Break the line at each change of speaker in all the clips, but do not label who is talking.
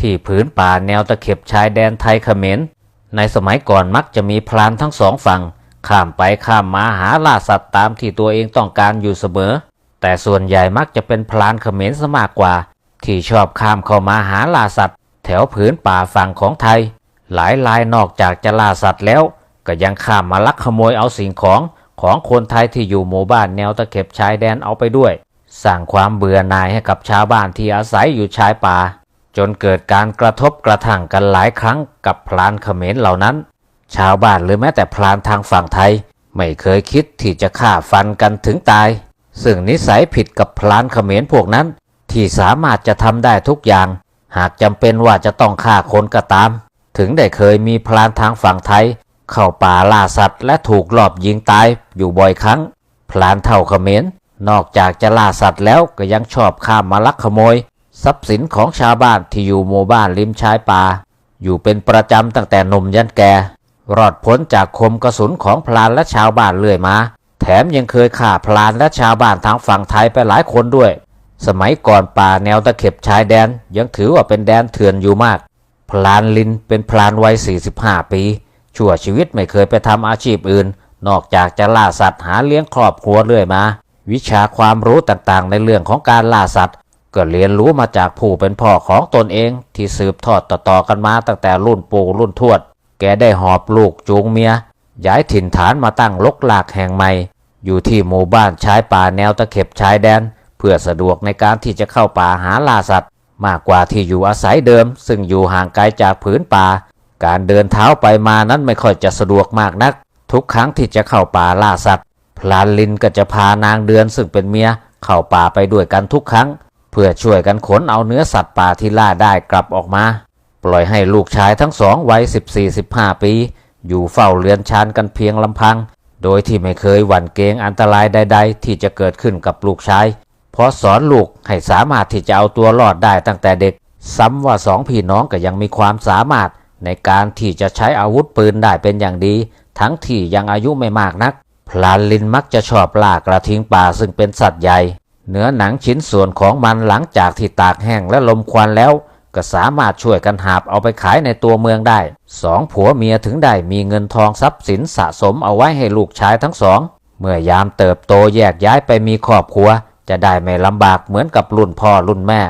ที่ผืนป่าแนวตะเข็บชายแดนไทยเขมร ในสมัยก่อนมักจะมีพรานทั้งสองฝั่ง ข้ามไปข้ามมาหาล่าสัตว์ตามที่ตัวเองต้องการอยู่เสมอ แต่ส่วนใหญ่มักจะเป็นพรานเขมรซะมากกว่า ที่ชอบข้ามเข้ามาหาล่าสัตว์ แถวผืนป่าฝั่งของไทย หลายรายนอกจากจะล่าสัตว์แล้ว ก็ยังข้ามมาลักขโมยเอาสิ่งของของคนไทยที่อยู่หมู่บ้านแนวตะเข็บชายแดนเอาไปด้วยสร้างความเบื่อหน่ายให้กับชาวบ้านที่อาศัยอยู่ชายป่า จนเกิดการกระทบกระทั่งกันหลายครั้งกับพรานเขมรเหล่านั้น ชาวบ้านหรือแม้แต่พรานทางฝั่งไทย ไม่เคยคิดที่จะฆ่าฟันกันถึงตาย ซึ่งนิสัยผิดกับพรานเขมรพวกนั้น ที่สามารถจะทำได้ทุกอย่าง หากจำเป็นว่าจะต้องฆ่าคนก็ตาม ถึงได้เคยมีพรานทางฝั่งไทย เข้าป่าล่าสัตว์ และถูกลอบยิงตายอยู่บ่อยครั้ง พลานเท่าเขมรนอกจากจะล่าสัตว์แล้วก็ยังชอบข้ามมาลักขโมย ทรัพย์สินของชาวบ้านที่อยู่หมู่บ้านริมชายป่า อยู่เป็นประจำตั้งแต่หนุ่มยันแก่รอดพ้นจากคมกระสุนของพลานและชาวบ้านเรื่อยมา แถมยังเคยฆ่าพลานและชาวบ้านทางฝั่งไทยไปหลายคนด้วย สมัยก่อนป่าแนวตะเข็บชายแดน ยังถือว่าเป็นแดนเถื่อนอยู่มาก พลานลินเป็นพลานวัย 45 ปี ชั่วชีวิตไม่เคยไปทำอาชีพอื่น นอกจากจะล่าสัตว์หาเลี้ยงครอบครัวเรื่อยมา วิชาความรู้ต่างๆ ในเรื่องของการล่าสัตว์ ก็เรียนรู้มาจากผู้เป็นพ่อของตนเองที่สืบทอดต่อๆกันมาตั้งแต่รุ่นปู่รุ่นทวด แกได้หอบลูกจูงเมีย ย้ายถิ่นฐานมาตั้งลกหลากแห่งใหม่ อยู่ที่หมู่บ้านชายป่าแนวตะเข็บชายแดน เพื่อสะดวกในการที่จะเข้าป่าหาล่าสัตว์ มากกว่าที่อยู่อาศัยเดิม ซึ่งอยู่ห่างไกลจากผืนป่า การเดินเท้าไปมานั้นไม่ค่อยจะสะดวกมากนัก ทุกครั้งที่จะเข้าป่าล่าสัตว์พลานลินก็จะพานางเดือนซึ่งเป็นเมียเข้าป่าไปด้วยกันทุกครั้ง พื่อช่วยกันขนเอาเนื้อสัตว์ป่าที่ล่าได้กลับออกมา ปล่อยให้ลูกชายทั้งสองวัย14-15 ปี อยู่เฝ้าเรือนชานกันเพียงลำพัง โดยที่ไม่เคยหวั่นเกรงอันตรายใด ๆ ที่จะเกิดขึ้นกับลูกชายเพราะสอนลูกให้สามารถที่จะเอาตัวรอดได้ตั้งแต่เด็ก ซ้ำว่าสองพี่น้องก็ยังมีความสามารถ ในการที่จะใช้อาวุธปืนได้เป็นอย่างดี ทั้งที่ยังอายุไม่มากนัก พลานลินมักจะชอบล่ากระทิงป่าซึ่งเป็นสัตว์ใหญ่ เนื้อหนังชิ้นส่วนของมันหลังจากที่ตากแห้งและลมควันแล้ว ก็สามารถช่วยกันหาบเอาไปขายในตัวเมืองได้สองผัวเมียถึงได้มีเงินทองทรัพย์สินสะสมเอาไว้ให้ลูกชายทั้งสอง เมื่อยามเติบโตแยกย้ายไปมีครอบครัว จะได้ไม่ลำบากเหมือนกับรุ่นพ่อรุ่นแม่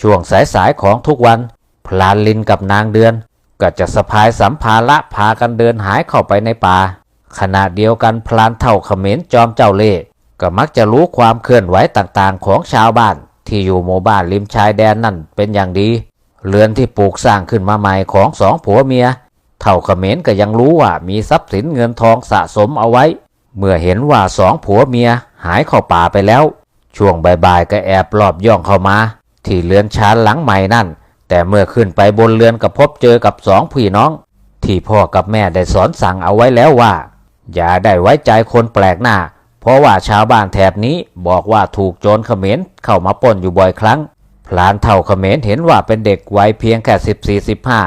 ช่วงสายๆของทุกวัน พลานลินกับนางเดือน ก็จะสะพายสัมภาระพากันเดินหายเข้าไปในป่าขณะเดียวกันพลานเท่าเขมรจอมเจ้าเล่ห์ ก็มักจะรู้ความเคลื่อนไหวต่างๆ ของชาวบ้านที่อยู่หมู่บ้านริมชายแดนนั่นเป็นอย่างดี เรือนที่ปลูกสร้างขึ้นมาใหม่ของสองผัวเมีย เท่าเขมรก็ยังรู้ว่ามีทรัพย์สินเงินทองสะสมเอาไว้ เมื่อเห็นว่าสองผัวเมียหายเข้าป่าไปแล้ว ช่วงบ่ายๆก็แอบลอบย่องเข้ามา ที่เรือนชานหลังใหม่นั่น แต่เมื่อขึ้นไปบนเรือนก็พบเจอกับสองพี่น้อง ที่พ่อกับแม่ได้สอนสั่งเอาไว้แล้วว่า อย่าได้ไว้ใจคนแปลกหน้า เพราะว่าชาวบ้านแถบนี้บอกว่าถูกโจรเขมรเข้ามาป้นอยู่บ่อยครั้ง พลานเท่าเขมรเห็นว่าเป็นเด็กวัยเพียงแค่สิบสี่สิบห้า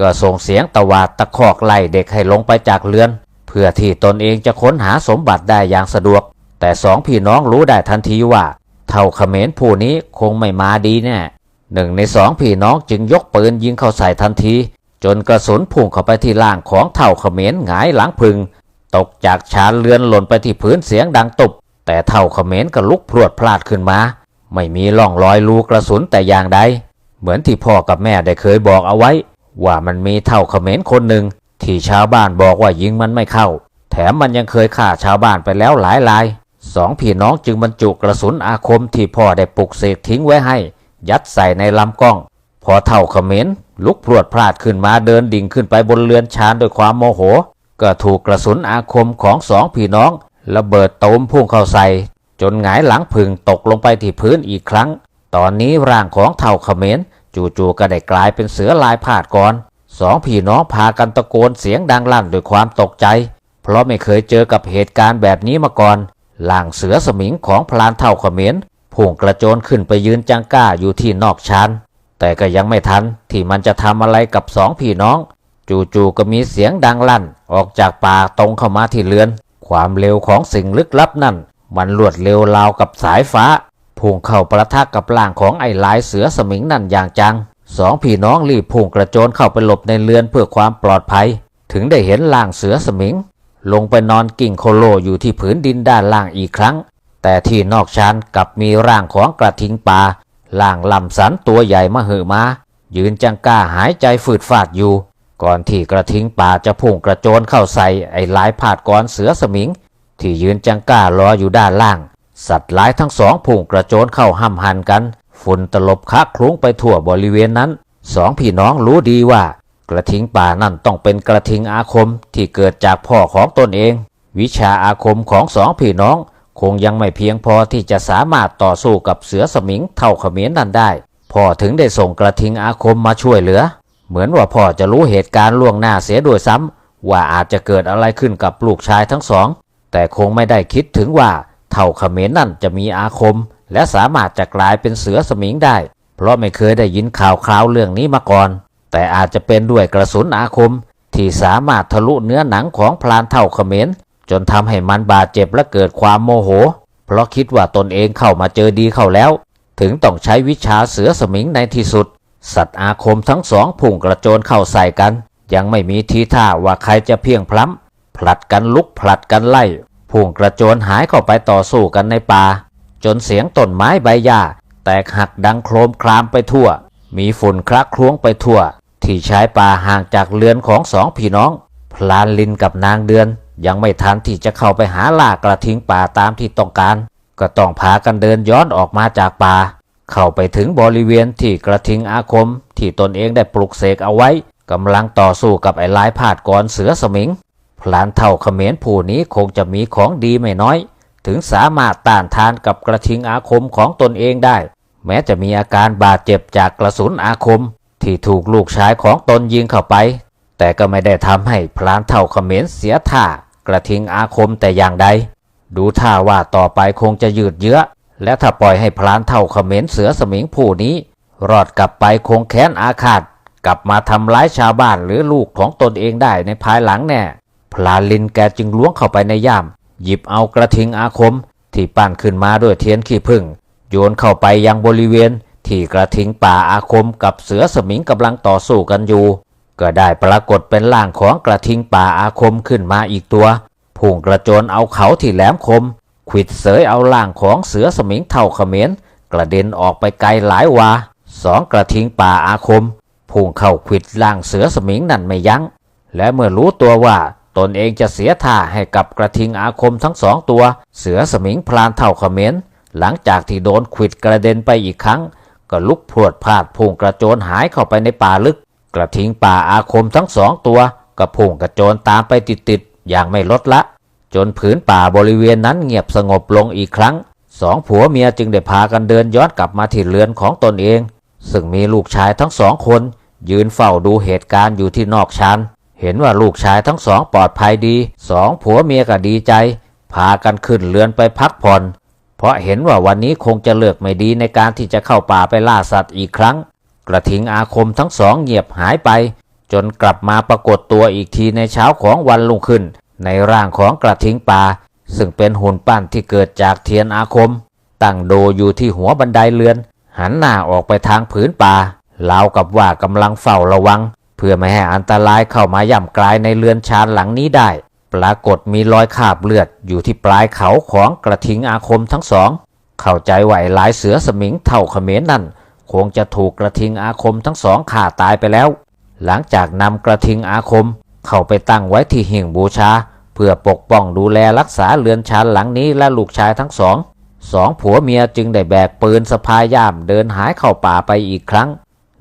ก็ส่งเสียงตะวาดตะคอกไล่เด็กให้ลงไปจากเรือน เพื่อที่ตนเองจะค้นหาสมบัติได้อย่างสะดวก แต่สองพี่น้องรู้ได้ทันทีว่า เท่าเขมรผู้นี้คงไม่มาดีแน่หนึ่งในสองพี่น้องจึงยกปืนยิงเข้าใส่ทันที จนกระสุนพุ่งเข้าไปที่ล่างของเท่าเขมรหงายหลังพึง ตกจากชานเรือนหล่นไปที่พื้นเสียงดังตุบ แต่เท่าเขมรก็ลุกพรวดพลาดขึ้นมา ไม่มีร่องรอยรูกระสุนแต่อย่างใด เหมือนที่พ่อกับแม่ได้เคยบอกเอาไว้ ว่ามันมีเท่าเขมรคนหนึ่ง ที่ชาวบ้านบอกว่ายิงมันไม่เข้า แถมมันยังเคยฆ่าชาวบ้านไปแล้วหลายรายสองพี่น้องจึงบรรจุกระสุนอาคมที่พ่อได้ปลุกเสกทิ้งไว้ให้ ยัดใส่ในลำกล้อง พอเท่าเขมรลุกพรวดพลาดขึ้นมาเดินดิ่งขึ้นไปบนเรือนชานด้วยความโมโห ก็ถูกกระสุนอาคมของสองพี่น้อง ระเบิดตูมพุ่งเข้าใส่ จนหงายหลังพึงตกลงไปที่พื้นอีกครั้ง ตอนนี้ร่างของเท่าเขมรจู่ๆก็ได้กลายเป็นเสือลายพาดก่อนสองพี่น้องพากันตะโกนเสียงดังลั่นด้วยความตกใจ เพราะไม่เคยเจอกับเหตุการณ์แบบนี้มาก่อนล่างเสือสมิงของพลานเท่าเขมรพุ่งกระโจนขึ้นไปยืนจังก้าอยู่ที่นอกชานแต่ก็ยังไม่ทันที่มันจะทำอะไรกับสองพี่น้อง จู่ๆก็มีเสียงดังลั่น ออกจากป่าตรงเข้ามาที่เรือน ความเร็วของสิ่งลึกลับนั่น มันรวดเร็วราวกับสายฟ้าพุ่งเข้าประทะกับร่างของไอ้ลายเสือสมิงนั่นอย่างจังสองพี่น้องรีบพุ่งกระโจนเข้าไปหลบในเรือนเพื่อความปลอดภัย ถึงได้เห็นล่างเสือสมิง ลงไปนอนกิ่งโคโลอยู่ที่ผืนดินด้านล่างอีกครั้ง แต่ที่นอกชานกลับมีร่างของกระทิงป่าล่างลำสันตัวใหญ่มาเหอมา ยืนจังก้าหายใจฝืดฟาดอยู่ ก่อนที่กระทิงป่าจะพุ่งกระโจนเข้าใส่ไอ้หลายผาดกรเสือสมิง ที่ยืนจังก้ารออยู่ด้านล่าง สัตว์ร้ายทั้งสองพุ่งกระโจนเข้าห้ำหันกัน ฝุ่นตลบคะคลุ้งไปทั่วบริเวณนั้น สองพี่น้องรู้ดีว่า กระทิงป่านั่นต้องเป็นกระทิงอาคมที่เกิดจากพ่อของตนเอง วิชาอาคมของสองพี่น้อง คงยังไม่เพียงพอที่จะสามารถต่อสู้กับเสือสมิงเท่าเขมรนั่นได้พ่อถึงได้ส่งกระทิงอาคมมาช่วยเหลือ เหมือนว่าพ่อจะรู้เหตุการณ์ล่วงหน้าเสียโดยซ้ำว่าอาจจะเกิดอะไรขึ้นกับลูกชายทั้งสอง แต่คงไม่ได้คิดถึงว่าเท่าเขมรนั่นจะมีอาคม และสามารถจะกลายเป็นเสือสมิงได้ เพราะไม่เคยได้ยินข่าวคราวเรื่องนี้มาก่อน แต่อาจจะเป็นด้วยกระสุนอาคม ที่สามารถทะลุเนื้อหนังของพลานเท่าเขมรจนทำให้มันบาดเจ็บและเกิดความโมโห เพราะคิดว่าตนเองเข้ามาเจอดีเข้าแล้ว ถึงต้องใช้วิชาเสือสมิงในที่สุด สัตว์อาคมทั้งสองพุ่งกระโจนเข้าใส่กัน ยังไม่มีทีท่าว่าใครจะเพียงพล้ำผลัดกันลุกผลัดกันไล่พุ่งกระโจนหายเข้าไปต่อสู้กันในป่า จนเสียงต้นไม้ใบหญ้า แตกหักดังโครมครามไปทั่ว มีฝุ่นคลักคลุ้งไปทั่ว ที่ชายป่าห่างจากเรือนของสองพี่น้อง พลานลินกับนางเดือน ยังไม่ทันที่จะเข้าไปหาล่ากระทิงป่าตามที่ต้องการ ก็ต้องพากันเดินย้อนออกมาจากป่า เข้าไปถึงบริเวณที่กระทิงอาคม ที่ตนเองได้ปลุกเสกเอาไว้กำลังต่อสู้กับไอ้ลายพาดกรเสือสมิง พลานเท่าเขมรผู้นี้คงจะมีของดีไม่น้อย ถึงสามารถต้านทานกับกระทิงอาคมของตนเองได้ แม้จะมีอาการบาดเจ็บจากกระสุนอาคม ที่ถูกลูกชายของตนยิงเข้าไป แต่ก็ไม่ได้ทำให้พลานเท่าเขมรเสียท่ากระทิงอาคมแต่อย่างใดดูท่าว่าต่อไปคงจะยืดเยื้อ และถ้าปล่อยให้พลานเท่าเขมรเสือสมิงผู้นี้ รอดกลับไปคงแค้นอาฆาตกลับมาทำร้ายชาวบ้านหรือลูกของตนเองได้ในภายหลังแน่ พลานลินแกจึงล้วงเข้าไปในย่าม หยิบเอากระทิงอาคม ที่ปั้นขึ้นมาด้วยเทียนขี้ผึ้งโยนเข้าไปยังบริเวณ ที่กระทิงป่าอาคมกับเสือสมิงกำลังต่อสู้กันอยู่ ก็ได้ปรากฏเป็นร่างของกระทิงป่าอาคมขึ้นมาอีกตัวพุ่งกระโจนเอาเขาที่แหลมคม ขิดเสยเอาล่างของเสือสมิงเท่าเขมรกระเด็นออกไปไกลหลายวาสองกระทิงป่าอาคมพุ่งเข้าขิดล่างเสือสมิงนั่นไม่ยัง้ง และเมื่อรู้ตัวว่าตนเองจะเสียท่าให้กับกระทิงอาคมทั้งสองตัว เสือสมิงพลานเท่าเขมรหลังจากที่โดนขิดกระเด็นไปอีกครั้ง ก็ลุกพรวดพลาดพุ่งกระโจนหายเข้าไปในป่าลึก กระทิงป่าอาคมทั้งสองตัวก็พุ่งกระโจนตามไปติดๆอย่างไม่ลดละ จนผืนป่าบริเวณนั้นเงียบสงบลงอีกครั้ง สองผัวเมียจึงได้พากันเดินย้อนกลับมาที่เรือนของตนเอง ซึ่งมีลูกชายทั้งสองคน ยืนเฝ้าดูเหตุการณ์อยู่ที่นอกชานเห็นว่าลูกชายทั้งสองปลอดภัยดีสองผัวเมียก็ดีใจ พากันขึ้นเรือนไปพักผ่อน เพราะเห็นว่าวันนี้คงจะเลือกไม่ดีในการที่จะเข้าป่าไปล่าสัตว์อีกครั้ง กระทิงอาคมทั้งสองเงียบหายไป จนกลับมาปรากฏตัวอีกทีในเช้าของวันรุ่งขึ้น ในร่างของกระทิงป่า ซึ่งเป็นหุ่นปั้นที่เกิดจากเทียนอาคม ตั้งโดอยู่ที่หัวบันไดเรือน หันหน้าออกไปทางผืนป่ารากับว่ากำลังเฝ้าระวัง เพื่อไม่ให้อันตรายเข้ามาย่ำกลายในเรือนชานหลังนี้ได้ ปรากฏมีรอยคาบเลือดอยู่ที่ปลายเขาของกระทิงอาคมทั้งสอง เข้าใจว่าไอ้ลายเสือสมิงเท่าเขมรนั่นคงจะถูกกระทิงอาคมทั้งสองฆ่าตายไปแล้ว หลังจากนำกระทิงอาคม เข้าไปตั้งไว้ที่หิ่งบูชา เพื่อปกป้องดูแลรักษาเรือนชานหลังนี้และลูกชายทั้งสอง สองผัวเมียจึงได้แบกปืนสะพายย่ามเดินหายเข้าป่าไปอีกครั้ง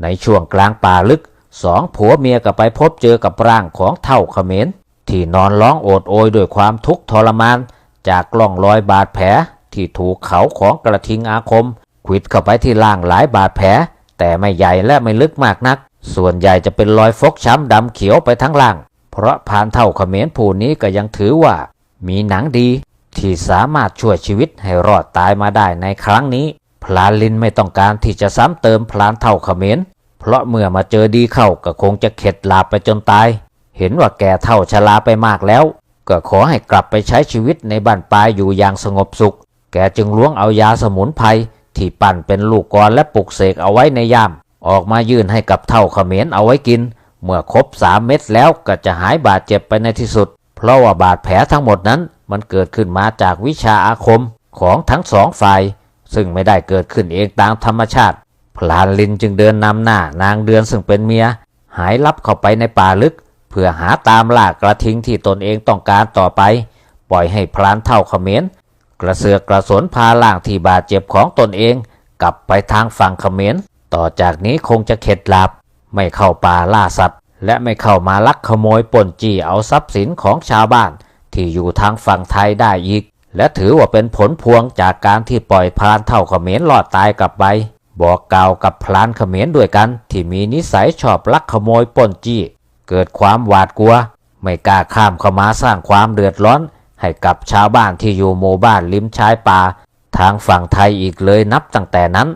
ในช่วงกลางป่าลึกสองผัวเมียก็ไปพบเจอกับร่างของเท่าเขมรที่นอนร้องโอดโอยด้วยความทุกข์ทรมาน จากกล่องรอยบาดแผลที่ถูกเขาของกระทิงอาคมขวิดเข้าไปที่ล่างหลายบาดแผล แต่ไม่ใหญ่และไม่ลึกมากนัก ส่วนใหญ่จะเป็นรอยฟกช้ำดำเขียวไปทั้งล่าง เพราะพรานเท่าเขมรผู้นี้ก็ยังถือว่า มีหนังดี ที่สามารถช่วยชีวิตให้รอดตายมาได้ในครั้งนี้ พลานลินไม่ต้องการที่จะซ้ำเติมพลานเท่าเขมรเพราะเมื่อมาเจอดีเข้าก็คงจะเข็ดหลาบไปจนตาย เห็นว่าแกเท่าชราไปมากแล้ว ก็ขอให้กลับไปใช้ชีวิตในบ้านปลายอยู่อย่างสงบสุข แกจึงล้วงเอายาสมุนไพรที่ปั่นเป็นลูกกรและปลุกเสกเอาไว้ในย่าม ออกมายื่นให้กับเท่าเขมรเอาไว้กิน เมื่อครบสามเม็ดแล้วก็จะหายบาดเจ็บไปในที่สุด เพราะว่าบาดแผลทั้งหมดนั้น มันเกิดขึ้นมาจากวิชาอาคมของทั้งสองฝ่าย ซึ่งไม่ได้เกิดขึ้นเองตามธรรมชาติ พลานลินจึงเดินนำหน้านางเดือนซึ่งเป็นเมีย หายลับเข้าไปในป่าลึก เพื่อหาตามล่ากระทิงที่ตนเองต้องการต่อไป ปล่อยให้พลานเท่าเขมรกระเสือกกระสนพาล่างที่บาดเจ็บของตนเอง กลับไปทางฝั่งเขมรต่อจากนี้คงจะเข็ดหลับ ไม่เข้าป่าล่าสัตว์ และไม่เข้ามาลักขโมยปนจี้เอาทรัพย์สินของชาวบ้าน ที่อยู่ทางฝั่งไทยได้อีก และถือว่าเป็นผลพวงจากการที่ปล่อยพลานเท่าเขมรรอดตายกลับไป บอกกล่าวกับพลานเขมรด้วยกัน ที่มีนิสัยชอบลักขโมยปนจี้ เกิดความหวาดกลัว ไม่กล้าข้ามเข้ามาสร้างความเดือดร้อน ให้กับชาวบ้านที่อยู่หมู่บ้านริมชายป่า ทางฝั่งไทยอีกเลยนับตั้งแต่นั้น